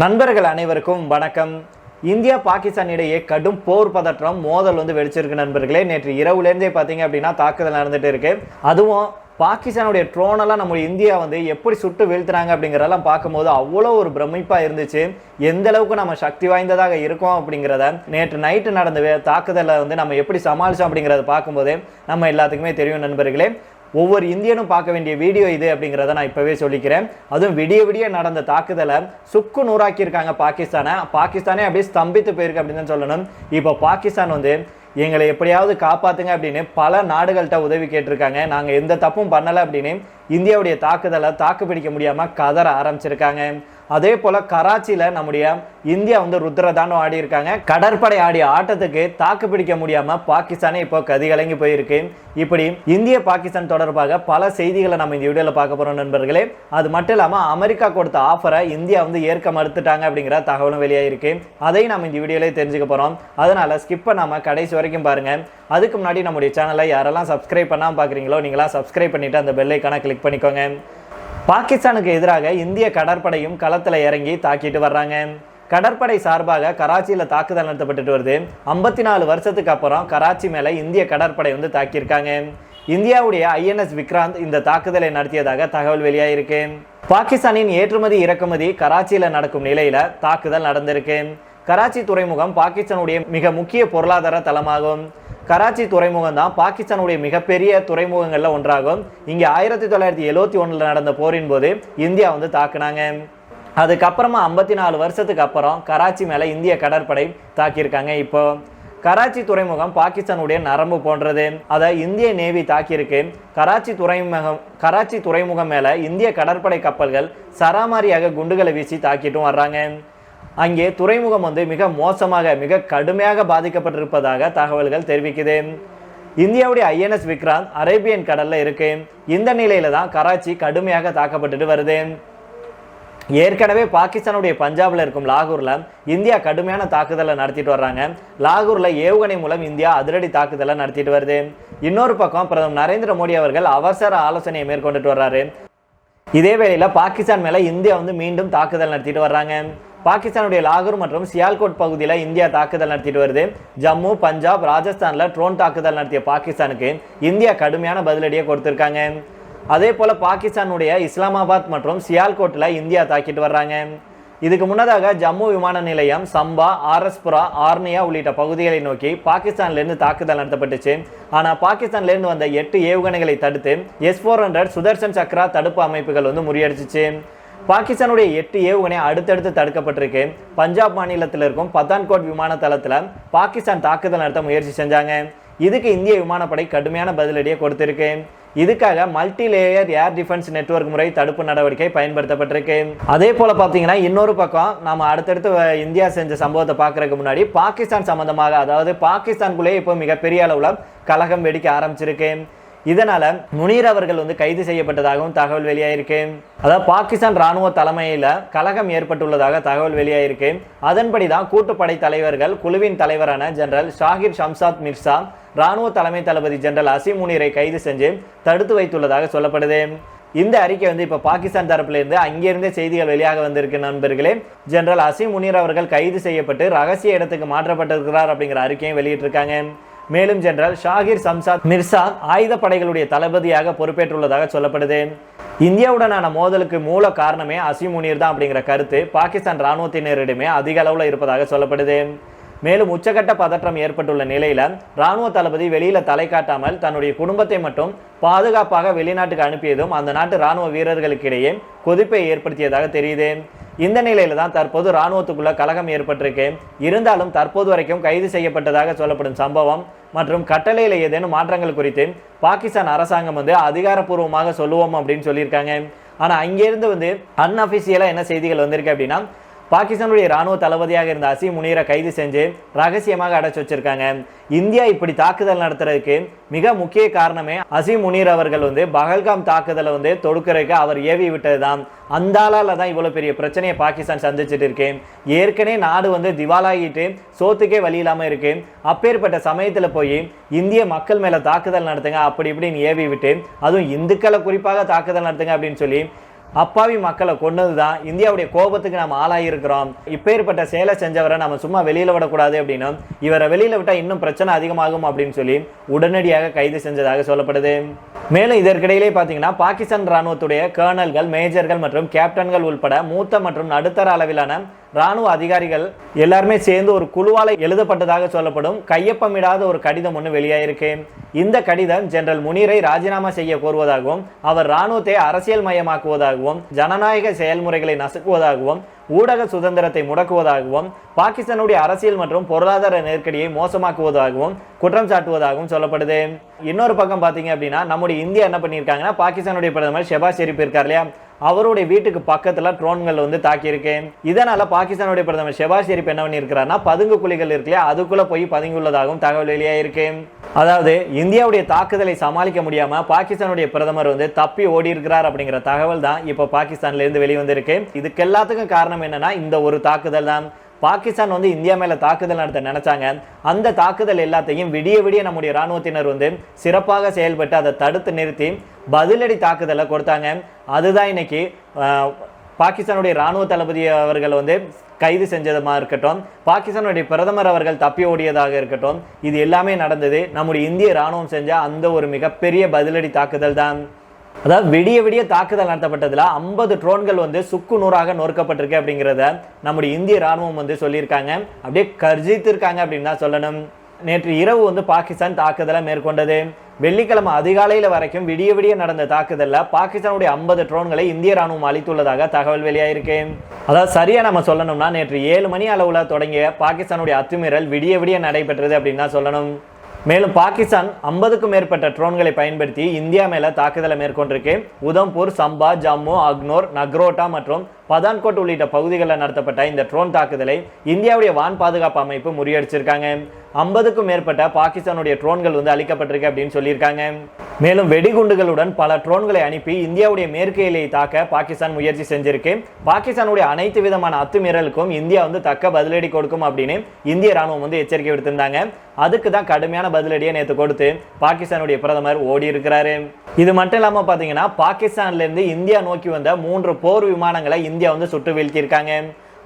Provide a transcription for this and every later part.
நண்பர்கள் அனைவருக்கும் வணக்கம். இந்தியா பாகிஸ்தான் இடையே கடும் போர் பதற்றம் மோதல் வந்து வெடிச்சிருக்கு நண்பர்களே. நேற்று இரவுலேருந்தே பார்த்தீங்க அப்படின்னா தாக்குதல் நடந்துட்டு இருக்கு. அதுவும் பாகிஸ்தானுடைய ட்ரோனெல்லாம் நம்ம இந்தியா வந்து எப்படி சுட்டு வீழ்த்துறாங்க அப்படிங்கிறதெல்லாம் பார்க்கும்போது அவ்வளோ ஒரு பிரமிப்பாக இருந்துச்சு. எந்த அளவுக்கு நம்ம சக்தி வாய்ந்ததாக இருக்கோம் அப்படிங்கிறத நேற்று நைட்டு நடந்த தாக்குதலை வந்து நம்ம எப்படி சமாளித்தோம் அப்படிங்கிறத பார்க்கும்போது நம்ம எல்லாத்துக்குமே தெரியும் நண்பர்களே. ஒவ்வொரு இந்தியனும் பார்க்க வேண்டிய வீடியோ இது அப்படிங்கிறத நான் இப்போவே சொல்லிக்கிறேன். அதுவும் விடிய விடிய நடந்த தாக்குதலை சுக்கு நூறாக்கியிருக்காங்க பாகிஸ்தானை. பாகிஸ்தானே அப்படியே ஸ்தம்பித்து போயிருக்கு அப்படின்னு தான் சொல்லணும். இப்போ பாகிஸ்தான் வந்து எங்களை எப்படியாவது காப்பாத்துங்க அப்படின்னு பல நாடுகள்கிட்ட உதவி கேட்டிருக்காங்க. நாங்கள் எந்த தப்பும் பண்ணலை அப்படின்னு இந்தியாவுடைய தாக்குதலை தாக்கு பிடிக்க முடியாமல் கதற ஆரம்பிச்சிருக்காங்க. அதே போல கராச்சியில நம்முடைய இந்தியா வந்து ருத்ரதானம் ஆடி இருக்காங்க கடற்படை ஆடிய ஆட்டத்துக்கு தாக்கு பிடிக்க முடியாம பாகிஸ்தானே இப்போ கதிகலங்கி போயிருக்கு. இப்படி இந்திய பாகிஸ்தான் தொடர்பாக பல செய்திகளை நம்ம இந்த வீடியோல பார்க்க போறோம் நண்பர்களே. அது மட்டும் இல்லாம அமெரிக்கா கொடுத்த ஆஃபரை இந்தியா வந்து ஏற்க மறுத்துட்டாங்க அப்படிங்கிற தகவலும் வெளியாயிருக்கு. அதையும் நம்ம இந்த வீடியோலேயே தெரிஞ்சுக்க போறோம். அதனால ஸ்கிப் நம்ம கடைசி வரைக்கும் பாருங்க. அதுக்கு முன்னாடி நம்முடைய சேனலை யாரெல்லாம் சப்ஸ்கிரைப் பண்ணாம பார்க்குறீங்களோ நீங்களாம் சப்ஸ்கிரைப் பண்ணிவிட்டு அந்த பெல்லைக்கான கிளிக் பண்ணிக்கோங்க. பாகிஸ்தானுக்கு எதிராக இந்திய கடற்படையும் களத்தில் இறங்கி தாக்கிட்டு வர்றாங்க. கடற்படை சார்பாக கராச்சியில் தாக்குதல் நடத்தப்பட்டுட்டு வருது. ஐம்பத்தி நாலு வருஷத்துக்கு அப்புறம் கராச்சி மேலே இந்திய கடற்படை வந்து தாக்கியிருக்காங்க. இந்தியாவுடைய ஐஎன்எஸ் விக்ராந்த் இந்த தாக்குதலை நடத்தியதாக தகவல் வெளியாயிருக்கு. பாகிஸ்தானின் ஏற்றுமதி இறக்குமதி கராச்சியில் நடக்கும் நிலையில் தாக்குதல் நடந்திருக்கு. கராச்சி துறைமுகம் பாகிஸ்தானுடைய மிக முக்கிய பொருளாதார தளமாகும். கராச்சி துறைமுகம் தான் பாகிஸ்தானுடைய மிகப்பெரிய துறைமுகங்களில் ஒன்றாகும். இங்கே ஆயிரத்தி தொள்ளாயிரத்தி எழுபத்தி ஒன்றில் நடந்த போரின் போது இந்தியா வந்து தாக்குனாங்க. அதுக்கப்புறமா ஐம்பத்தி நாலு வருஷத்துக்கு அப்புறம் கராச்சி மேலே இந்திய கடற்படை தாக்கியிருக்காங்க இப்போ. கராச்சி துறைமுகம் பாகிஸ்தானுடைய நரம்பு போன்றது. அதை இந்திய நேவி தாக்கியிருக்கு. கராச்சி துறைமுகம் கராச்சி துறைமுகம் மேலே இந்திய கடற்படை கப்பல்கள் சராமாரியாக குண்டுகளை வீசி தாக்கிட்டும் வர்றாங்க. அங்கே துறைமுகம் வந்து மிக மோசமாக மிக கடுமையாக பாதிக்கப்பட்டிருப்பதாக தகவல்கள் தெரிவிக்குது இந்தியாவுடைய ஐஎன்எஸ் விக்ராந்த் அரேபியன் கடல்ல இருக்கு. இந்த நிலையில தான் கராச்சி கடுமையாக தாக்கப்பட்டுட்டு வருது ஏற்கனவே பாகிஸ்தானுடைய பஞ்சாப்ல இருக்கும் லாகூர்ல இந்தியா கடுமையான தாக்குதலை நடத்திட்டு வர்றாங்க. லாகூர்ல ஏவுகணை மூலம் இந்தியா அதிரடி தாக்குதலை நடத்திட்டு வருது. இன்னொரு பக்கம் பிரதமர் நரேந்திர மோடி அவர்கள் அவசர ஆலோசனையை மேற்கொண்டுட்டு வர்றாரு. இதே வேளையில் பாகிஸ்தான் மேலே இந்தியா வந்து மீண்டும் தாக்குதல் நடத்திட்டு வர்றாங்க. பாகிஸ்தானுடைய லாகூர் மற்றும் சியால்கோட் பகுதியில் இந்தியா தாக்குதல் நடத்திட்டு வருது. ஜம்மு பஞ்சாப் ராஜஸ்தானில் ட்ரோன் தாக்குதல் நடத்திய பாகிஸ்தானுக்கு இந்தியா கடுமையான பதிலடியை கொடுத்துருக்காங்க. அதே போல் பாகிஸ்தானுடைய இஸ்லாமாபாத் மற்றும் சியால்கோட்டில் இந்தியா தாக்கிட்டு வர்றாங்க. இதுக்கு முன்னதாக ஜம்மு விமான நிலையம் சம்பா ஆர்எஸ்புரா ஆர்னியா உள்ளிட்ட பகுதிகளை நோக்கி பாகிஸ்தான்லேருந்து தாக்குதல் நடத்தப்பட்டுச்சு. ஆனால் பாகிஸ்தான்லேருந்து வந்த எட்டு ஏவுகணைகளை தடுத்து S four hundred Sudarshan Chakra தடுப்பு அமைப்புகள் வந்து முறியடிச்சிச்சு. பாகிஸ்தானுடைய எட்டு ஏவுகணை அடுத்தடுத்து தடுக்கப்பட்டிருக்கு. பஞ்சாப் மாநிலத்தில் இருக்கும் பத்தான்கோட் விமான தளத்தில் பாகிஸ்தான் தாக்குதல் நடத்த முயற்சி செஞ்சாங்க. இதுக்கு இந்திய விமானப்படை கடுமையான பதிலடியை கொடுத்திருக்கு. இதுக்காக multi layer air defence network முறை தடுப்பு நடவடிக்கை பயன்படுத்தப்பட்டிருக்கு. அதே போல பார்த்தீங்கன்னா இன்னொரு பக்கம் நம்ம அடுத்தடுத்து வ- இந்தியா செஞ்ச சம்பவத்தை பார்க்கறதுக்கு முன்னாடி பாகிஸ்தான் சம்பந்தமாக அதாவது பாகிஸ்தானுக்குள்ளேயே இப்போ மிகப்பெரிய அளவில் கலகம் வெடிக்க ஆரம்பிச்சிருக்கு. இதனால முனீர் அவர்கள் வந்து கைது செய்யப்பட்டதாகவும் தகவல் வெளியாயிருக்கு. அதாவது பாகிஸ்தான் ராணுவ தலைமையில கலகம் ஏற்பட்டுள்ளதாக தகவல் வெளியாயிருக்கு. அதன்படி தான் கூட்டுப்படை தலைவர்கள் குழுவின் தலைவரான ஜெனரல் ஷாகிர் ஷம்சாத் மிர்சா ராணுவ தலைமை தளபதி ஜெனரல் அசிம் முனீரை கைது செஞ்சு தடுத்து வைத்துள்ளதாக சொல்லப்படுது. இந்த அறிக்கை வந்து இப்ப பாகிஸ்தான் தரப்புல இருந்து அங்கிருந்தே செய்திகள் வெளியாக வந்திருக்கு நண்பர்களே. ஜெனரல் அசிம் முனீர் அவர்கள் கைது செய்யப்பட்டு ரகசிய இடத்துக்கு மாற்றப்பட்டிருக்கிறார் அப்படிங்கிற அறிக்கையும் வெளியிட்டிருக்காங்க. மேலும் ஜெனரல் ஷாகிர் சம்சாத் மிர்சா ஆயுதப்படைகளுடைய தளபதியாக பொறுப்பேற்றுள்ளதாக சொல்லப்படுது. இந்தியாவுடனான மோதலுக்கு மூல காரணமே அசீம் முனீர் தான் அப்படிங்கிற கருத்து பாகிஸ்தான் ராணுவத்தினரிடமே அதிக அளவில் இருப்பதாக சொல்லப்படுது. மேலும் உச்சகட்ட பதற்றம் ஏற்பட்டுள்ள நிலையில் ராணுவ தளபதி வெளியில் தலை காட்டாமல் தன்னுடைய குடும்பத்தை மட்டும் பாதுகாப்பாக வெளிநாட்டுக்கு அனுப்பியதும் அந்த நாட்டு ராணுவ வீரர்களுக்கு இடையே கொதிப்பை ஏற்படுத்தியதாக தெரியுது. இந்த நிலையில தான் தற்போது ராணுவத்துக்குள்ள கலகம் ஏற்பட்டிருக்கு. இருந்தாலும் தற்போது வரைக்கும் கைது செய்யப்பட்டதாக சொல்லப்படும் சம்பவம் மற்றும் கட்டளையில் ஏதேனும் மாற்றங்கள் குறித்து பாகிஸ்தான் அரசாங்கம் வந்து அதிகாரப்பூர்வமாக சொல்லுவோம் அப்படின்னு சொல்லியிருக்காங்க. ஆனால் அங்கேருந்து வந்து அன்அஃபிஷியலாக என்ன செய்திகள் வந்திருக்கு அப்படின்னா பாகிஸ்தானுடைய ராணுவ தளபதியாக இருந்த அசீம் முனீரை கைது செஞ்சு ரகசியமாக அடைச்சி வச்சிருக்காங்க. இந்தியா இப்படி தாக்குதல் நடத்துறதுக்கு மிக முக்கிய காரணமே அசீம் முனீர் அவர்கள் வந்து பகல்காம் தாக்குதலை வந்து தொடுக்கிறதுக்கு அவர் ஏவி விட்டதுதான். அந்த ஆளால் தான் இவ்வளோ பெரிய பிரச்சனையை பாகிஸ்தான் சந்திச்சுட்டு இருக்கு. ஏற்கனவே நாடு வந்து திவாலாகிட்டு சோத்துக்கே வழி இல்லாமல் இருக்கு. அப்பேற்பட்ட சமயத்தில் போய் இந்திய மக்கள் மேலே தாக்குதல் நடத்துங்க அப்படி இப்படின்னு ஏவி விட்டு அதுவும் இந்துக்களை குறிப்பாக தாக்குதல் நடத்துங்க அப்படின்னு சொல்லி அப்பாவி மக்களை கொண்டது தான் இந்தியாவுடைய கோபத்துக்கு நம்ம ஆளாயிருக்கிறோம். இப்பேற்பட்ட செயலை செஞ்சவரை நம்ம சும்மா வெளியில் விடக்கூடாது அப்படின்னா இவரை வெளியில் விட்டால் இன்னும் பிரச்சனை அதிகமாகும் அப்படின்னு சொல்லி உடனடியாக கைது செஞ்சதாக சொல்லப்படுது. மேலும் இதற்கிடையிலே பார்த்தீங்கன்னா பாகிஸ்தான் ராணுவத்துடைய கேர்னல்கள் மேஜர்கள் மற்றும் கேப்டன்கள் உள்பட மூத்த மற்றும் நடுத்தர அளவிலான ராணுவ அதிகாரிகள் எல்லாருமே சேர்ந்து ஒரு குழுவால் எழுதப்பட்டதாக சொல்லப்படும். கையொப்பமிடாத ஒரு கடிதம் ஒன்று வெளியாயிருக்கு. இந்த கடிதம் ஜெனரல் முனீரை ராஜினாமா செய்ய கோருவதாகவும் அவர் ராணுவத்தை அரசியல் மயமாக்குவதாகவும் ஜனநாயக செயல்முறைகளை நசுக்குவதாகவும் ஊடக சுதந்திரத்தை முடக்குவதாகவும் பாகிஸ்தானுடைய அரசியல் மற்றும் பொருளாதார நெருக்கடியை மோசமாக்குவதாகவும் குற்றம் சாட்டுவதாகவும் சொல்லப்படுது. இன்னொரு பக்கம் பார்த்தீங்க அப்படின்னா நம்முடைய இந்தியா என்ன பண்ணியிருக்காங்கன்னா பாகிஸ்தானுடைய பிரதமர் ஷெபாஸ் ஷெரீப் இருக்கார் இல்லையா? அவருடைய வீட்டுக்கு பக்கத்தில் ட்ரோன்கள் வந்து தாக்கியிருக்கு இதனால் பாகிஸ்தானுடைய பிரதமர் ஷெபாஸ் ஷெரீப் என்ன பண்ணியிருக்கிறார்னா பதுங்கு குழிகள் இருக்குல்லையா அதுக்குள்ளே போய் பதுங்கியுள்ளதாகவும் தகவல் வெளியாகிருக்கு அதாவது இந்தியாவுடைய தாக்குதலை சமாளிக்க முடியாமல் பாகிஸ்தானுடைய பிரதமர் வந்து தப்பி ஓடி இருக்கிறார் அப்படிங்கிற தகவல் தான் இப்போ பாகிஸ்தான்லேருந்து வெளிவந்திருக்கு. இதுக்கு எல்லாத்துக்கும் காரணம் என்னன்னா இந்த ஒரு தாக்குதல் தான். பாகிஸ்தான் வந்து இந்தியா மேல தாக்குதல் நடத்த நினைச்சாங்க. அந்த தாக்குதல் எல்லாத்தையும் விடிய விடிய நம்முடைய ராணுவத்தினர் வந்து சிறப்பாக செயல்பட்டு அதை தடுத்து நிறுத்தி பதிலடி தாக்குதலை கொடுத்தாங்க. அதுதான் இன்னைக்கு பாகிஸ்தானுடைய ராணுவ தளபதி அவர்கள் வந்து கைது செஞ்சதுமாக இருக்கட்டும் பாகிஸ்தானுடைய பிரதமர் அவர்கள் தப்பி ஓடியதாக இருக்கட்டும் இது எல்லாமே நடந்தது. நம்முடைய இந்திய ராணுவம் செஞ்ச அந்த ஒரு மிகப்பெரிய பதிலடி தாக்குதல் தான் அதாவது விடிய விடிய தாக்குதல் நடத்தப்பட்டதில் ஐம்பது ட்ரோன்கள் வந்து சுக்கு நூறாக நொறுக்கப்பட்டிருக்கு அப்படிங்கிறத நம்முடைய இந்திய ராணுவம் வந்து சொல்லியிருக்காங்க. அப்படியே கர்ஜித்திருக்காங்க அப்படின்னு தான் சொல்லணும். நேற்று இரவு வந்து பாகிஸ்தான் தாக்குதலை மேற்கொண்டது. வெள்ளிக்கிழமை அதிகாலையில் வரைக்கும் விடிய விடிய நடந்த தாக்குதலில் பாகிஸ்தானுடைய ஐம்பது ட்ரோன்களை இந்திய ராணுவம் அளித்துள்ளதாக தகவல் வெளியாயிருக்கு. அதாவது சரியாக நம்ம சொல்லணும்னா நேற்று ஏழு மணி அளவில் தொடங்கிய பாகிஸ்தானுடைய அத்துமீறல் விடிய விடிய நடைபெற்றது அப்படின்னு தான் சொல்லணும். மேலும் பாகிஸ்தான் ஐம்பதுக்கும் மேற்பட்ட ட்ரோன்களை பயன்படுத்தி இந்தியா மேல தாக்குதலை மேற்கொண்டிருக்கு. உதம்பூர் சம்பா ஜம்மு அக்னோர் நக்ரோட்டா மற்றும் பதான்கோட் உள்ளிட்ட பகுதிகளில் நடத்தப்பட்ட இந்த ட்ரோன் தாக்குதலை இந்தியாவுடைய வான் பாதுகாப்பு அமைப்பு முறியடிச்சிருக்காங்க. ஐம்பதுக்கும் மேற்பட்ட பாகிஸ்தானுடைய ட்ரோன்கள் வந்து அளிக்கப்பட்டிருக்கு அப்படின்னு சொல்லியிருக்காங்க. மேலும் வெடிகுண்டுகளுடன் பல ட்ரோன்களை அனுப்பி இந்தியாவுடைய மேற்கு எல்லையை தாக்க பாகிஸ்தான் முயற்சி செஞ்சிருக்கு. பாகிஸ்தானுடைய அனைத்து விதமான அத்துமீறலுக்கும் இந்தியா வந்து தக்க பதிலடி கொடுக்கும் அப்படின்னு இந்திய ராணுவம் வந்து எச்சரிக்கை விடுத்திருந்தாங்க. அதுக்கு தான் கடுமையான பதிலடியை நேற்று கொடுத்து பாகிஸ்தானுடைய பிரதமர் ஓடி இருக்கிறாரு இது மட்டும் இல்லாமல் பார்த்தீங்கன்னா பாகிஸ்தான்லேருந்து இந்தியா நோக்கி வந்த மூன்று போர் விமானங்களை இந்தியா வந்து சுட்டு வீழ்த்தியிருக்காங்க.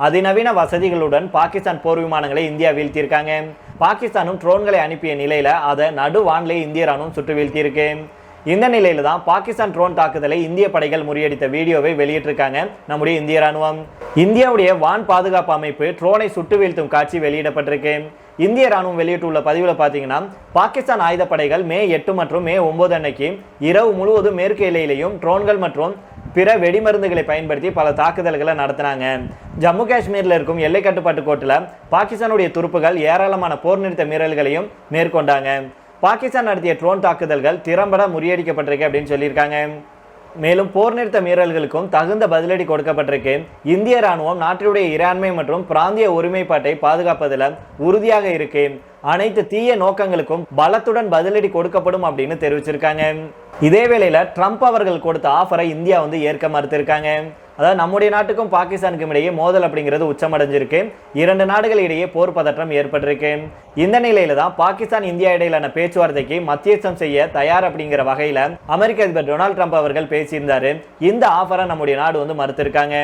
அதிநவீன வசதிகளுடன் பாகிஸ்தான் போர் விமானங்களை இந்தியா வீழ்த்தியிருக்காங்க. பாகிஸ்தானும் ட்ரோன்களை அனுப்பிய நிலையில் அதை நடுவான்லே இந்திய ராணுவம் சுட்டு வீழ்த்தியிருக்கு இந்த நிலையில தான் பாகிஸ்தான் ட்ரோன் தாக்குதலை இந்திய படைகள் முறியடித்த வீடியோவை வெளியிட்டிருக்காங்க நம்முடைய இந்திய ராணுவம் இந்தியாவுடைய வான் பாதுகாப்பு அமைப்பு ட்ரோனை சுட்டு வீழ்த்தும் காட்சி வெளியிடப்பட்டிருக்கு. இந்திய ராணுவம் வெளியிட்டுள்ள பதிவில் பார்த்தீங்கன்னா பாகிஸ்தான் ஆயுதப்படைகள் மே எட்டு மற்றும் மே ஒன்பது அன்னைக்கு இரவு முழுவதும் மேற்கு எல்லையிலையும் ட்ரோன்கள் மற்றும் பிற வெடிமருந்துகளை பயன்படுத்தி பல தாக்குதல்களை நடத்தினாங்க. ஜம்மு காஷ்மீரில் இருக்கும் எல்லை கட்டுப்பாட்டு கோட்டில் பாகிஸ்தானுடைய துருப்புகள் ஏராளமான போர் நிறுத்த மீறல்களையும் மேற்கொண்டாங்க. பாகிஸ்தான் நடத்திய ட்ரோன் தாக்குதல்கள் திறம்பட முறியடிக்கப்பட்டிருக்கு அப்படின்னு சொல்லியிருக்காங்க. மேலும் போர் நிறுத்த மீறல்களுக்கும் தகுந்த பதிலடி கொடுக்கப்பட்டிருக்கு. இந்திய ராணுவம் நாட்டினுடைய இறையாண்மை மற்றும் பிராந்திய ஒருமைப்பாட்டை பாதுகாப்பதில் உறுதியாக இருக்கு. அனைத்து தீய நோக்கங்களுக்கும் பலத்துடன் பதிலடி கொடுக்கப்படும் அப்படின்னு தெரிவிச்சிருக்காங்க. இதே வேளையில ட்ரம்ப் அவர்கள் கொடுத்த ஆஃபரை இந்தியா வந்து ஏற்க மறுத்திருக்காங்க. அதாவது நம்முடைய நாட்டுக்கும் பாகிஸ்தானுக்கும் இடையே மோதல் அப்படிங்கிறது உச்சமடைஞ்சிருக்கு. இரண்டு நாடுகள் இடையே போர் பதற்றம் ஏற்பட்டிருக்கு. இந்த நிலையில தான் பாகிஸ்தான் இந்தியா இடையிலான பேச்சுவார்த்தைக்கு மத்தியஸ்தம் செய்ய தயார் அப்படிங்கிற வகையில அமெரிக்க அதிபர் டொனால்ட் ட்ரம்ப் அவர்கள் பேசியிருந்தாரு. இந்த ஆஃபரை நம்முடைய நாடு வந்து மறுத்திருக்காங்க.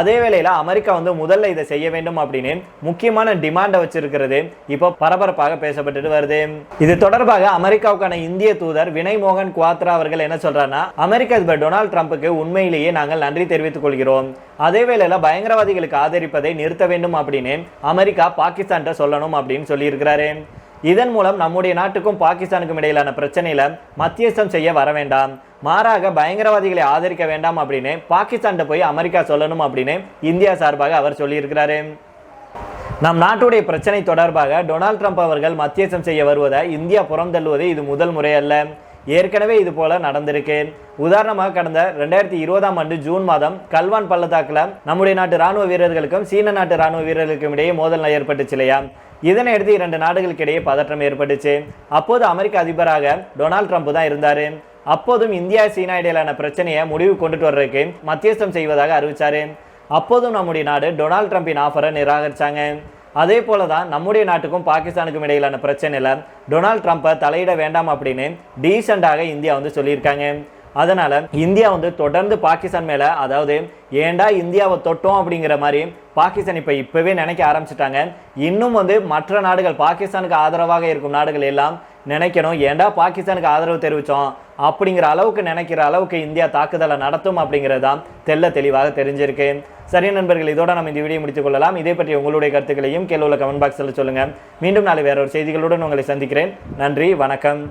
அதே வேளையில அமெரிக்கா வந்து முதல்ல இதை செய்ய வேண்டும் அப்படின்னு முக்கியமான டிமாண்டை வச்சிருக்கிறது. இப்போ பரபரப்பாக பேசப்பட்டுட்டு வருது. இது தொடர்பாக அமெரிக்காவுக்கான இந்திய தூதர் வினய் மோகன் குவாத்ரா அவர்கள் என்ன சொல்றாருன்னா அமெரிக்க அதிபர் டொனால்ட் ட்ரம்ப்புக்கு உண்மையிலேயே நாங்கள் நன்றி தெரிவித்துக் கொள்கிறோம். அதே வேளையில பயங்கரவாதிகளுக்கு ஆதரிப்பதை நிறுத்த வேண்டும் அப்படின்னு அமெரிக்கா பாகிஸ்தான்கிட்ட சொல்லணும் அப்படின்னு சொல்லியிருக்கிறாரு. இதன் மூலம் நம்முடைய நாட்டுக்கும் பாகிஸ்தானுக்கும் இடையிலான பிரச்சனையில மத்தியஸ்தம் செய்ய வர வேண்டாம். மாறாக பயங்கரவாதிகளை ஆதரிக்க வேண்டாம் அப்படின்னு பாகிஸ்தான்கிட்ட போய் அமெரிக்கா சொல்லணும் அப்படின்னு இந்தியா சார்பாக அவர் சொல்லியிருக்கிறாரு. நம் நாட்டுடைய பிரச்சனை தொடர்பாக டொனால்ட் ட்ரம்ப் அவர்கள் மத்தியஸ்தம் செய்ய வருவதை இந்தியா புறந்தள்ளுவது இது முதல் முறை அல்ல ஏற்கனவே இது போல நடந்திருக்கு உதாரணமாக கடந்த ரெண்டாயிரத்தி இருபதாம் ஆண்டு ஜூன் மாதம் கல்வான் பள்ளத்தாக்கில் நம்முடைய நாட்டு ராணுவ வீரர்களுக்கும் சீன நாட்டு ராணுவ வீரர்களுக்கும் இடையே மோதல் ஏற்பட்டுச்சு இல்லையா? இதனை இரண்டு நாடுகளுக்கு இடையே பதற்றம் ஏற்பட்டுச்சு. அப்போது அமெரிக்க அதிபராக டொனால்ட் ட்ரம்ப் தான் இருந்தார். அப்போதும் இந்தியா சீனா இடையிலான பிரச்சனையை முடிவு கொண்டுட்டு வர்றதுக்கு மத்தியஸ்தம் செய்வதாக அறிவிச்சாரு. அப்போதும் நம்முடைய நாடு டொனால்ட் ட்ரம்பின் ஆஃபரை நிராகரிச்சாங்க. அதே போல தான் நம்முடைய நாட்டுக்கும் பாகிஸ்தானுக்கும் இடையிலான பிரச்சனையில் டொனால்ட் ட்ரம்ப்பை தலையிட வேண்டாம் அப்படின்னு டீசெண்டாக இந்தியா வந்து சொல்லியிருக்காங்க. அதனால் இந்தியா வந்து தொடர்ந்து பாகிஸ்தான் மேலே அதாவது ஏன்டா இந்தியாவை தொட்டோம் அப்படிங்கிற மாதிரி பாகிஸ்தான் இப்போ இப்போவே நினைக்க ஆரம்பிச்சிட்டாங்க. இன்னும் வந்து மற்ற நாடுகள் பாகிஸ்தானுக்கு ஆதரவாக இருக்கும் நாடுகள் எல்லாம் நினைக்கணும். ஏன்டா பாகிஸ்தானுக்கு ஆதரவு தெரிவித்தோம் அப்படிங்கிற அளவுக்கு நினைக்கிற அளவுக்கு இந்தியா தாக்குதலை நடத்தும் அப்படிங்கிறது தான் தெல்ல தெளிவாக தெரிஞ்சிருக்கு. சரி நண்பர்கள் இதோட நம்ம இந்த வீடியோ முடித்துக் கொள்ளலாம். இதே பற்றி உங்களுடைய கருத்துக்களையும் கீழே உள்ள கமெண்ட் பாக்ஸில் சொல்லுங்கள் மீண்டும் நாளை வேற ஒரு செய்திகளுடன் உங்களை சந்திக்கிறேன். நன்றி வணக்கம்.